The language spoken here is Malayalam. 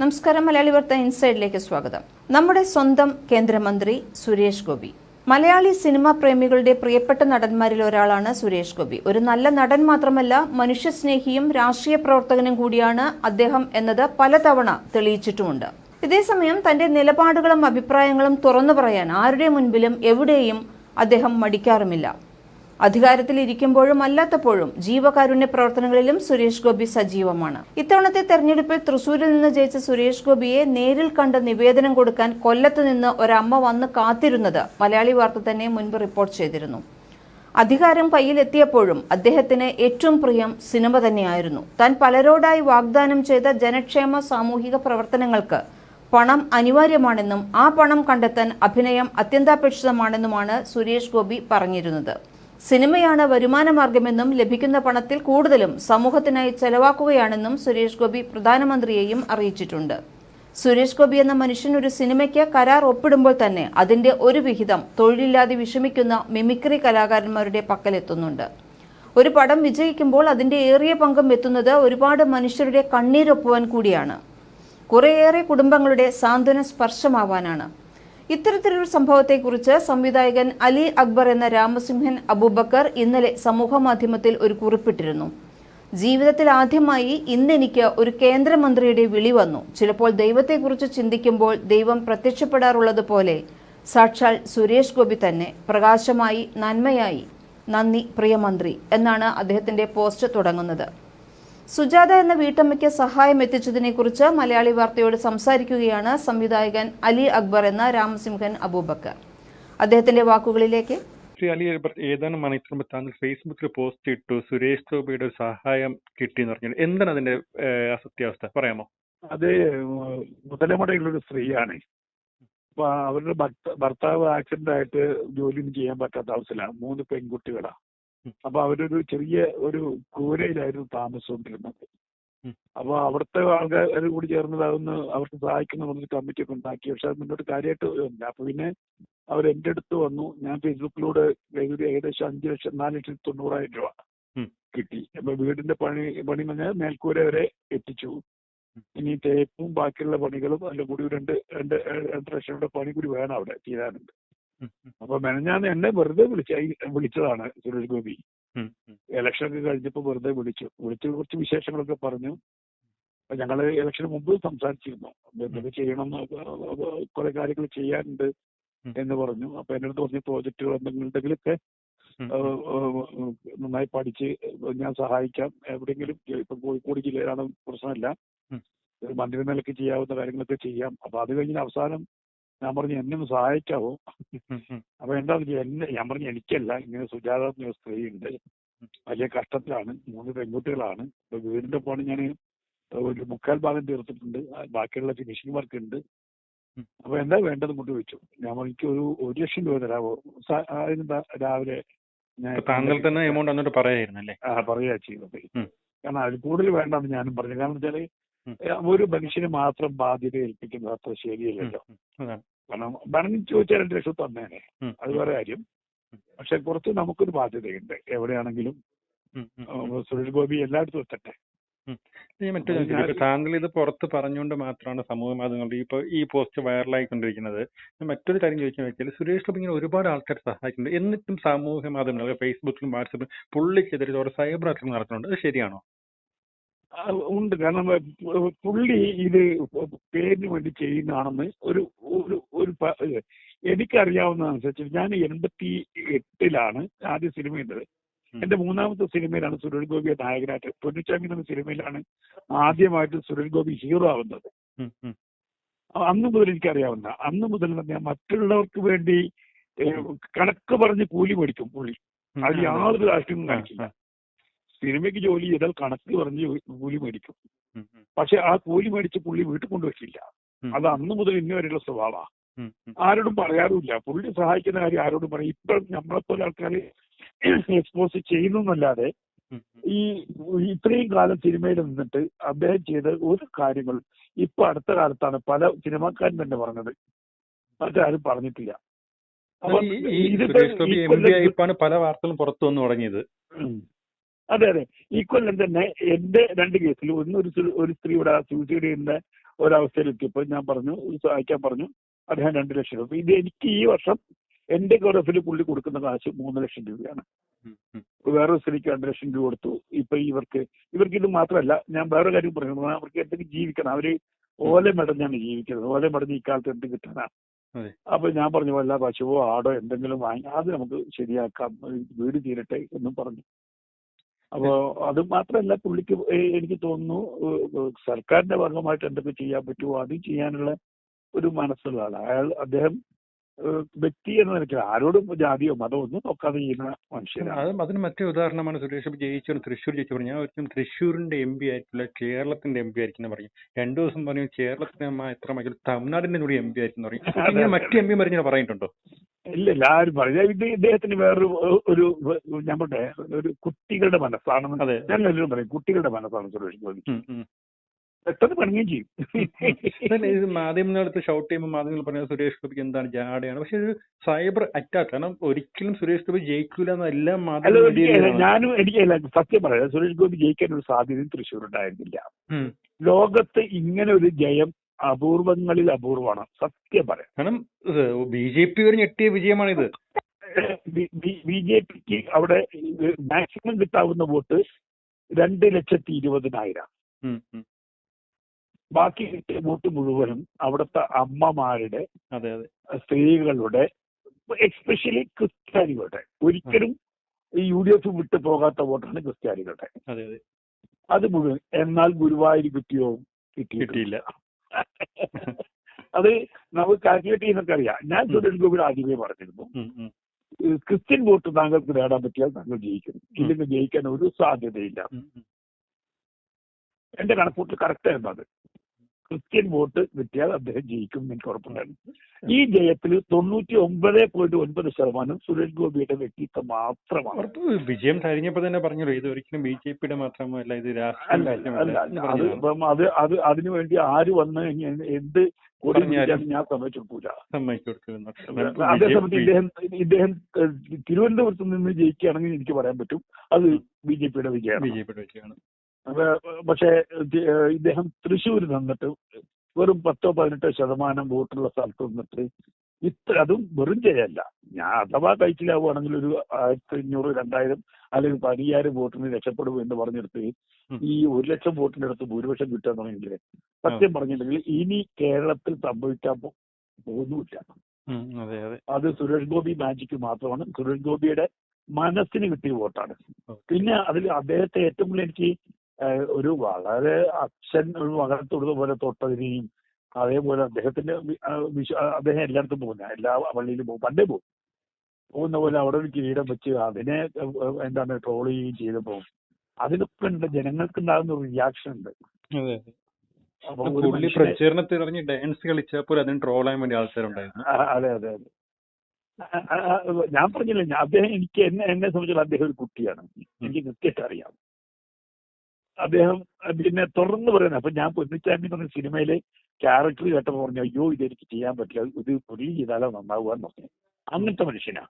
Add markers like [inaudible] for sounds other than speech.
നമസ്കാരം മലയാളി വാർത്ത ഇൻസൈഡിലേക്ക് സ്വാഗതം. നമ്മുടെ സ്വന്തം കേന്ദ്രമന്ത്രി സുരേഷ് ഗോപി. മലയാളി സിനിമാ പ്രേമികളുടെ പ്രിയപ്പെട്ട നടന്മാരിൽ ഒരാളാണ് സുരേഷ് ഗോപി. ഒരു നല്ല നടൻ മാത്രമല്ല മനുഷ്യസ്നേഹിയും രാഷ്ട്രീയ പ്രവർത്തകനും കൂടിയാണ് അദ്ദേഹം എന്നത് പലതവണ തെളിയിച്ചിട്ടുമുണ്ട്. ഇതേസമയം തന്റെ നിലപാടുകളും അഭിപ്രായങ്ങളും തുറന്നു പറയാൻ ആരുടെ മുൻപിലും എവിടെയും അദ്ദേഹം മടിക്കാറുമില്ല. അധികാരത്തിലിരിക്കുമ്പോഴും അല്ലാത്തപ്പോഴും ജീവകാരുണ്യ പ്രവർത്തനങ്ങളിലും സുരേഷ് ഗോപി സജീവമാണ്. ഇത്തവണത്തെ തെരഞ്ഞെടുപ്പിൽ തൃശൂരിൽ നിന്ന് ജയിച്ച സുരേഷ് ഗോപിയെ നേരിൽ കണ്ട് നിവേദനം കൊടുക്കാൻ കൊല്ലത്ത് നിന്ന് ഒരമ്മ വന്ന് കാത്തിരുന്നത് മലയാളി വാർത്ത തന്നെ മുൻപ് റിപ്പോർട്ട് ചെയ്തിരുന്നു. അധികാരം കയ്യിലെത്തിയപ്പോഴും അദ്ദേഹത്തിന് ഏറ്റവും പ്രിയം സിനിമ തന്നെയായിരുന്നു. താൻ പലരോടായി വാഗ്ദാനം ചെയ്ത ജനക്ഷേമ സാമൂഹിക പ്രവർത്തനങ്ങൾക്ക് പണം അനിവാര്യമാണെന്നും ആ പണം കണ്ടെത്താൻ അഭിനയം അത്യന്താപേക്ഷിതമാണെന്നുമാണ് സുരേഷ് ഗോപി പറഞ്ഞിരുന്നത്. സിനിമയാണ് വരുമാനമാർഗമെന്നും ലഭിക്കുന്ന പണത്തിൽ കൂടുതലും സമൂഹത്തിനായി ചെലവാക്കുകയാണെന്നും സുരേഷ് ഗോപി പ്രധാനമന്ത്രിയെയും അറിയിച്ചിട്ടുണ്ട്. സുരേഷ് ഗോപി എന്ന മനുഷ്യൻ ഒരു സിനിമയ്ക്ക് കരാർ ഒപ്പിടുമ്പോൾ തന്നെ അതിന്റെ ഒരു വിഹിതം തൊഴിലില്ലാതെ വിഷമിക്കുന്ന മിമിക്രി കലാകാരന്മാരുടെ പക്കലെത്തുന്നുണ്ട്. ഒരു പടം വിജയിക്കുമ്പോൾ അതിന്റെ ഏറിയ പങ്കും എത്തുന്നത് ഒരുപാട് മനുഷ്യരുടെ കണ്ണീരൊപ്പുവാൻ കൂടിയാണ്. കുറേയേറെ കുടുംബങ്ങളുടെ സാന്ത്വന സ്പർശമാവാനാണ്. ഇത്തരത്തിലൊരു സംഭവത്തെക്കുറിച്ച് സംവിധായകൻ അലി അക്ബർ എന്ന രാമസിംഹൻ അബൂബക്കർ ഇന്നലെ സമൂഹമാധ്യമത്തിൽ ഒരു കുറിപ്പിട്ടിരുന്നു. ജീവിതത്തിൽ ആദ്യമായി ഇന്നെനിക്ക് ഒരു കേന്ദ്രമന്ത്രിയുടെ വിളി വന്നു. ചിലപ്പോൾ ദൈവത്തെക്കുറിച്ച് ചിന്തിക്കുമ്പോൾ ദൈവം പ്രത്യക്ഷപ്പെടാറുള്ളത് പോലെ. സാക്ഷാൽ സുരേഷ് ഗോപി തന്നെ പ്രകാശമായി നന്മയായി. നന്ദി പ്രിയമന്ത്രി എന്നാണ് അദ്ദേഹത്തിന്റെ പോസ്റ്റ് തുടങ്ങുന്നത്. സുജാത എന്ന വീട്ടമ്മയ്ക്ക് സഹായം എത്തിച്ചതിനെക്കുറിച്ച് മലയാളി വാർത്തയോട് സംസാരിക്കുകയാണ് സംവിധായകൻ അലി അക്ബർ എന്ന രാമസിംഹൻ അബൂബക്കർ. അദ്ദേഹത്തിന്റെ വാക്കുകളിലേക്ക്. ശ്രീ അലി അക്ബർ ഏതാനും മണിക്കൂർ മുമ്പ് താങ്കൾ ഫേസ്ബുക്കിൽ പോസ്റ്റ് ഇട്ടു സുരേഷ് ഗോപിയുടെ സഹായം കിട്ടി എന്ന് പറഞ്ഞു. എന്താണ് അതിന്റെ അസത്യാവസ്ഥ? സത്യാവസ്ഥ പറയാമോ? അത് മുതലമുടയിലുള്ള സ്ത്രീയാണ്. അപ്പൊ അവരുടെ ഭർത്താവ് ആക്സിഡന്റ് ആയിട്ട് ജോലിയൊന്നും ചെയ്യാൻ പറ്റാത്ത അവസ്ഥയിലാണ്. മൂന്ന് പെൺകുട്ടികളാ ഉം. അപ്പൊ അവരൊരു ചെറിയ ഒരു കൂരയിലായിരുന്നു താമസിച്ചുകൊണ്ടിരുന്നത്. അപ്പൊ അവിടുത്തെ ആൾക്കാർ കൂടി ചേർന്നത് അതൊന്ന് അവർക്ക് സഹായിക്കുന്ന പറഞ്ഞൊരു കമ്മിറ്റി ഒക്കെ ഉണ്ടാക്കി. പക്ഷെ അത് മുന്നോട്ട് കാര്യമായിട്ട് ഇല്ല. അപ്പൊ പിന്നെ അവർ എന്റെ അടുത്ത് വന്നു. ഞാൻ ഫേസ്ബുക്കിലൂടെ ഒരു ഏകദേശം അഞ്ച് ലക്ഷം നാല് ലക്ഷത്തി തൊണ്ണൂറായിരം രൂപ കിട്ടി. അപ്പൊ വീടിന്റെ പണി പണി പറഞ്ഞാൽ മേൽക്കൂര വരെ എത്തിച്ചു. ഇനി തേപ്പും ബാക്കിയുള്ള പണികളും അതിന്റെ കൂടി രണ്ട് രണ്ട് രണ്ട് ലക്ഷം രൂപ പണി കൂടി വേണം അവിടെ ഉം, അപ്പൊ മെനഞ്ഞാന്ന് എന്നെ വെറുതെ വിളിച്ച വിളിച്ചതാണ് സുരേഷ് ഗോപി. ഇലക്ഷൻ ഒക്കെ കഴിഞ്ഞപ്പോ വെറുതെ വിളിച്ചു. വിളിച്ച് കുറച്ച് വിശേഷങ്ങളൊക്കെ പറഞ്ഞു. അപ്പൊ ഞങ്ങൾ ഇലക്ഷന് മുമ്പ് സംസാരിച്ചിരുന്നു. എന്തൊക്കെ ചെയ്യണം കുറെ കാര്യങ്ങൾ ചെയ്യാനുണ്ട് എന്ന് പറഞ്ഞു. അപ്പൊ എന്റെ അടുത്ത് പറഞ്ഞ പ്രോജക്റ്റുകൾ എന്തെങ്കിലും ഉണ്ടെങ്കിലൊക്കെ ഉം, ഏഹ്, ഏഹ്, നന്നായി പഠിച്ച് ഞാൻ സഹായിക്കാം. എവിടെയെങ്കിലും ഇപ്പൊ കോഴിക്കോട് ജില്ലയിലാണ് പ്രശ്നമില്ല. ഒരു മന്ത്രി നിലയ്ക്ക് ചെയ്യാവുന്ന കാര്യങ്ങളൊക്കെ ചെയ്യാം. അപ്പൊ അത് കഴിഞ്ഞ് അവസാനം ഞാൻ പറഞ്ഞു എന്നെ ഒന്ന് സഹായിക്കാവോ? അപ്പൊ എന്താന്ന് വെച്ചാൽ എന്നെ ഞാൻ പറഞ്ഞു എനിക്കല്ല ഇങ്ങനെ സുജാത എന്ന സ്ത്രീ ഉണ്ട് വലിയ കഷ്ടത്തിലാണ് മൂന്ന് പെൺകുട്ടികളാണ്. ഇപ്പൊ വീടിന്റെ പണി ഞാൻ ഒരു മുക്കാൽ ഭാഗം തീർത്തിട്ടുണ്ട്. ബാക്കിയുള്ള ഫിനിഷിംഗ് വർക്ക് ഉണ്ട്. അപ്പൊ എന്താ വേണ്ടത് കൊണ്ട് ചോദിച്ചു. ഞാൻ എനിക്ക് ഒരു ഒരു ലക്ഷം രൂപ തരാമോ അതിനെന്താ രാവിലെ താങ്കൾ തന്നെ എമൗണ്ട് എന്നിട്ട് പറയായിരുന്നു അല്ലേ? ആ പറയാ ചെയ്തത്. കാരണം അതിൽ കൂടുതൽ വേണ്ടെന്ന് ഞാനും പറഞ്ഞു. കാരണം വെച്ചാൽ ഒരു മനുഷ്യന് മാത്രം ബാധ്യത ഏൽപ്പിക്കുന്നത് അത്ര ശരിയല്ലല്ലോ. കാരണം വേണമെങ്കിൽ ചോദിച്ചാൽ രണ്ട് ലക്ഷം തന്നേനെ. അത് വേറെ കാര്യം. പക്ഷെ കുറച്ച് നമുക്കൊരു ബാധ്യതയുണ്ട്. എവിടെയാണെങ്കിലും സുരേഷ് ഗോപി എല്ലായിടത്തും എത്തട്ടെ. താങ്കൾ ഇത് പുറത്ത് പറഞ്ഞുകൊണ്ട് മാത്രമാണ് സമൂഹ മാധ്യമങ്ങളിൽ ഇപ്പൊ ഈ പോസ്റ്റ് വൈറലായിക്കൊണ്ടിരിക്കുന്നത് കൊണ്ടിരിക്കുന്നത്. മറ്റൊരു കാര്യം ചോദിക്കാൻ വെച്ചാൽ സുരേഷ് ഗോപി ഇങ്ങനെ ഒരുപാട് ആൾക്കാർ സഹായിക്കുന്നുണ്ട് എന്നിട്ടും സാമൂഹ്യ മാധ്യമങ്ങൾ ഫേസ്ബുക്കിലും വാട്സപ്പിലും പുള്ളിക്കെതിരെ ഒരു സൈബർ ആക്രമണം നടത്തുന്നുണ്ട്. അത് ശരിയാണോ? ഉണ്ട്. കാരണം പുള്ളി ഇത് പേരിന് വേണ്ടി ചെയ്യുന്നതാണെന്ന് ഒരു ഒരു ഒരു എനിക്കറിയാവുന്നതനുസരിച്ച് ഞാൻ എൺപത്തി എട്ടിലാണ് ആദ്യ സിനിമ ചെയ്തത് എന്റെ മൂന്നാമത്തെ സിനിമയിലാണ് സുരേഷ് ഗോപിയെ നായകനായിട്ട്. പൊന്നുച്ചാമി എന്ന സിനിമയിലാണ് ആദ്യമായിട്ട് സുരേഷ് ഗോപി ഹീറോ ആവുന്നത്. അന്ന് മുതൽ എനിക്കറിയാവുന്ന അന്ന് മുതൽ ഞാൻ മറ്റുള്ളവർക്ക് വേണ്ടി കണക്ക് പറഞ്ഞ് കൂലി മേടിക്കും പുള്ളി. അത് യാതൊരു രാഷ്ട്രീയവും കാണിക്കില്ല. സിനിമയ്ക്ക് ജോലി ചെയ്താൽ കണക്ക് പറഞ്ഞ് കൂലി മേടിക്കും. പക്ഷെ ആ കൂലി മേടിച്ച് പുള്ളി വീട്ടിൽ കൊണ്ടുവച്ചില്ല. അത് അന്ന് മുതൽ ഇന്ന് വരെയുള്ള സ്വഭാവമാണ്. ആരോടും പറയാറുമില്ല. പുള്ളി സഹായിക്കുന്ന കാര്യം ആരോടും പറയും. ഇപ്പൊ നമ്മളെപ്പോലെ ആൾക്കാർ എക്സ്പോസ് ചെയ്യുന്നു എന്നല്ലാതെ ഉം, ഉം. ഈ ഇത്രയും കാലം സിനിമയിൽ നിന്നിട്ട് അദ്ദേഹം ചെയ്ത ഒരു കാര്യങ്ങൾ ഇപ്പൊ അടുത്ത കാലത്താണ് പല സിനിമാക്കാരും തന്നെ പറഞ്ഞത്. മറ്റാരും പറഞ്ഞിട്ടില്ല. പല വാർത്തകളും പുറത്തു വന്നു തുടങ്ങിയത്. അതെ അതെ. ഈ കൊല്ലം തന്നെ. എന്റെ രണ്ട് കേസിൽ ഒന്ന് ഒരു സ്ത്രീ- ഒരു സ്ത്രീയുടെ സൂസൈഡ് ചെയ്യുന്ന ഒരവസ്ഥയിലെത്തിയപ്പോൾ ഞാൻ പറഞ്ഞു സഹായിക്കാൻ പറഞ്ഞു. അദ്ദേഹം രണ്ട് ലക്ഷം രൂപ. ഇത് എനിക്ക് ഈ വർഷം എന്റെ ഗൗരവത്തിൽ പുള്ളി കൊടുക്കുന്ന കാശ് മൂന്ന് ലക്ഷം രൂപയാണ്. വേറെ സ്ത്രീക്ക് രണ്ട് ലക്ഷം രൂപ കൊടുത്തു. ഇപ്പൊ ഇവർക്ക് ഇവർക്ക് ഇത് മാത്രമല്ല ഞാൻ വേറെ കാര്യം പറഞ്ഞു. അവർക്ക് എന്തെങ്കിലും ജീവിക്കണം. അവർ ഓല മെടഞ്ഞാണ് ജീവിക്കുന്നത്. ഓല മെടഞ്ഞ് ഇക്കാലത്ത് എന്ത് കിട്ടാനാണ്. അപ്പൊ ഞാൻ പറഞ്ഞു വല്ല പശുവോ ആടോ എന്തെങ്കിലും വാങ്ങി അത് നമുക്ക് ശരിയാക്കാം. വീട് തീരട്ടെ എന്നും പറഞ്ഞു. അപ്പോ അത് മാത്രമല്ല പുള്ളിക്ക് എനിക്ക് തോന്നുന്നു സർക്കാരിന്റെ ഭാഗമായിട്ട് എന്തൊക്കെ ചെയ്യാൻ പറ്റുമോ അത് ചെയ്യാനുള്ള ഒരു മനസ്സുള്ള ആളാണ് അയാൾ അദ്ദേഹം വ്യക്തി എന്ന നിലയ്ക്ക് ആരോടും ജാതിയോ മതമോ ഒന്നും നോക്കാതെ ചെയ്യുന്ന മനുഷ്യനാണ്. അത് അതിന് മറ്റേ ഉദാഹരണമാണ് സുരേഷ് ജയിച്ചു തൃശ്ശൂർ ജയിച്ചു പറഞ്ഞു. ഞാൻ ഒരിക്കലും തൃശ്ശൂരിന്റെ എം പി ആയിരിക്കില്ല കേരളത്തിന്റെ എം പി ആയിരിക്കും എന്ന് പറയും. രണ്ടു ദിവസം പറഞ്ഞു കേരളത്തിന്റെ എത്ര മൈൽ തമിഴ്നാടിന്റെ കൂടി എം പി ആയിരിക്കും എന്ന് പറയും. മറ്റേ ഇങ്ങനെ അതെ. മറ്റു എം പി ഇങ്ങനെ പറഞ്ഞിട്ടുണ്ടോ ഇല്ല ഇല്ല ആരും പറഞ്ഞു ഇത് ഇദ്ദേഹത്തിന് വേറൊരു ഒരു ഞാൻ നമ്മുടെ ഒരു കുട്ടികളുടെ മനസ്സാണെന്ന് ഞാൻ എല്ലാവരും പറയും. കുട്ടികളുടെ മനസ്സാണ് സുരേഷ് ഗോപി. പെട്ടെന്ന് പണിയുകയും ചെയ്യും. ഇത് മാധ്യമങ്ങളെടുത്ത് ഷൗട്ട് ചെയ്യുമ്പോൾ മാധ്യമങ്ങൾ പറഞ്ഞ സുരേഷ് ഗോപിക്ക് എന്താണ് ജാടയാണ്. പക്ഷെ ഒരു സൈബർ അറ്റാക്ക് കാരണം ഒരിക്കലും സുരേഷ് ഗോപി ജയിക്കൂല എന്ന് എല്ലാ എനിക്ക് ഞാനും എനിക്ക് സത്യം പറയാം സുരേഷ് ഗോപി ജയിക്കാൻ ഒരു സാധ്യതയും തൃശ്ശൂർ ഉണ്ടായിരുന്നില്ല ലോകത്ത് ഇങ്ങനെ ഒരു ജയം അപൂർവങ്ങളിൽ അപൂർവമാണ്. സത്യം പറയാം. കാരണം ബി ജെ പി ഒരു ഞെട്ടിയ വിജയമാണിത്. ബി ജെ പിക്ക് അവിടെ മാക്സിമം കിട്ടാവുന്ന വോട്ട് രണ്ട് ലക്ഷത്തി ഇരുപതിനായിരം. ബാക്കി കിട്ടിയ വോട്ട് മുഴുവനും അവിടുത്തെ അമ്മമാരുടെ സ്ത്രീകളുടെ എക്സ്പെഷ്യലി ക്രിസ്ത്യാനികളുടെ. ഒരിക്കലും ഈ യു ഡി എഫ് വിട്ടു പോകാത്ത വോട്ടാണ് ക്രിസ്ത്യാനികളുടെ. അതെ മുഴുവൻ. എന്നാൽ ഗുരുവായൂർ കിട്ടിയോ? കിട്ടിയിട്ടില്ല. കിട്ടിയില്ല. [laughs] അത് നമുക്ക് കാൽക്കുലേറ്റ് ചെയ്യുന്നൊക്കെ അറിയാം. ഞാൻ സുരേഷ് ഗോപി ആദ്യമേ പറഞ്ഞിരുന്നു. ക്രിസ്ത്യൻ വോട്ട് താങ്കൾക്ക് നേടാൻ പറ്റിയാൽ താങ്കൾ ജയിക്കും ഇല്ലെങ്കിൽ ജയിക്കാൻ ഒരു സാധ്യതയില്ല. എന്റെ കണക്കൂട്ടിൽ കറക്റ്റ് ആയിരുന്നു അത്. ക്രിസ്ത്യൻ വോട്ട് കിട്ടിയാൽ അദ്ദേഹം ജയിക്കും എനിക്ക് ഉറപ്പുണ്ടായിരുന്നു. ഈ ജയത്തിൽ തൊണ്ണൂറ്റി ഒമ്പത് പോയിന്റ് ഒൻപത് ശതമാനം സുരേഷ് ഗോപിയുടെ വ്യക്തിത്വം മാത്രമാണ്. വിജയം കഴിഞ്ഞപ്പോ തന്നെ പറഞ്ഞല്ലോ ഇത് ഒരിക്കലും ബി ജെ പിയുടെ മാത്രമല്ല ഇത് അത് അത് അത് അതിനു വേണ്ടി ആര് വന്ന് എന്ത് ഞാൻ സമ്മതിച്ചു എന്ന്. അതേസമയത്ത് ഇദ്ദേഹം ഇദ്ദേഹം തിരുവനന്തപുരത്ത് നിന്ന് ജയിക്കുകയാണെങ്കിൽ എനിക്ക് പറയാൻ പറ്റും അത് ബി ജെ പിയുടെ വിജയമാണ്. ബി ജെ പിയുടെ വിജയമാണ്. പക്ഷേ ഇദ്ദേഹം തൃശ്ശൂർ നിന്നിട്ട് വെറും പത്തോ പതിനെട്ടോ ശതമാനം വോട്ടുള്ള സ്ഥലത്ത് നിന്നിട്ട് ഇത്ര അതും വെറും ജയല്ല. ഞാൻ അഥവാ കഴിച്ചിലാവുകയാണെങ്കിൽ ഒരു ആയിരത്തി അഞ്ഞൂറ് രണ്ടായിരം അല്ലെങ്കിൽ പതിനയ്യായിരം വോട്ടിന് രക്ഷപ്പെടും എന്ന് പറഞ്ഞെടുത്ത്. ഈ ഒരു ലക്ഷം വോട്ടിന്റെ അടുത്ത് ഭൂരിപക്ഷം കിട്ടാൻ കിട്ടുകയാണെങ്കിൽ സത്യം പറഞ്ഞിട്ടുണ്ടെങ്കിൽ ഇനി കേരളത്തിൽ സംഭവിക്കാൻ പോകുന്നില്ല അതെ സുരേഷ് ഗോപി മാജിക്ക് മാത്രമാണ്. സുരേഷ് ഗോപിയുടെ മനസ്സിന് കിട്ടിയ വോട്ടാണ്. പിന്നെ അതിൽ അദ്ദേഹത്തെ ഏറ്റവും കൂടുതൽ എനിക്ക് ഒരു വളരെ അച്ഛൻ ഒരു മകനെ തൊടുന്ന പോലെ തൊട്ടതിനെയും അതേപോലെ അദ്ദേഹത്തിന്റെ അദ്ദേഹം എല്ലായിടത്തും പോകുന്ന എല്ലാ പള്ളിയിലും പോകും പണ്ടേ പോകും. പോകുന്ന പോലെ അവിടെ ഒരു കിരീടം വെച്ച് അതിനെ എന്താണ് ട്രോൾ ചെയ്യുകയും ചെയ്തപ്പോ അതിനൊക്കെ ഉണ്ട്. ജനങ്ങൾക്ക് ഉണ്ടാകുന്ന ഒരു റിയാക്ഷൻ ഉണ്ട് പുള്ളി പ്രചരണത്തിൽ ഇറങ്ങി ഡാൻസ് കളിച്ചപ്പോൾ അതിന് ട്രോൾ ചെയ്യാൻ വേണ്ടി ആൾക്കാരുണ്ടായിരുന്നു. അതെ അതെ അതെ. ഞാൻ പറഞ്ഞില്ല അദ്ദേഹം എനിക്ക് എന്നെ എന്നെ സംബന്ധിച്ചുള്ള അദ്ദേഹം ഒരു കുട്ടിയാണ്. എനിക്ക് കൃത്യമായിട്ട് അറിയാം. അദ്ദേഹം പിന്നെ തുറന്നു പറയുന്നത് അപ്പൊ ഞാൻ പൊന്നിച്ചാണ്ടി പറഞ്ഞ സിനിമയിലെ ക്യാരക്ടർ കേട്ടപ്പോൾ പറഞ്ഞു അയ്യോ ഇതെനിക്ക് ചെയ്യാൻ പറ്റില്ല. ഇത് പുലി ചെയ്താലോ നന്നാവുക എന്ന് പറഞ്ഞു. അങ്ങനത്തെ മനുഷ്യനാ.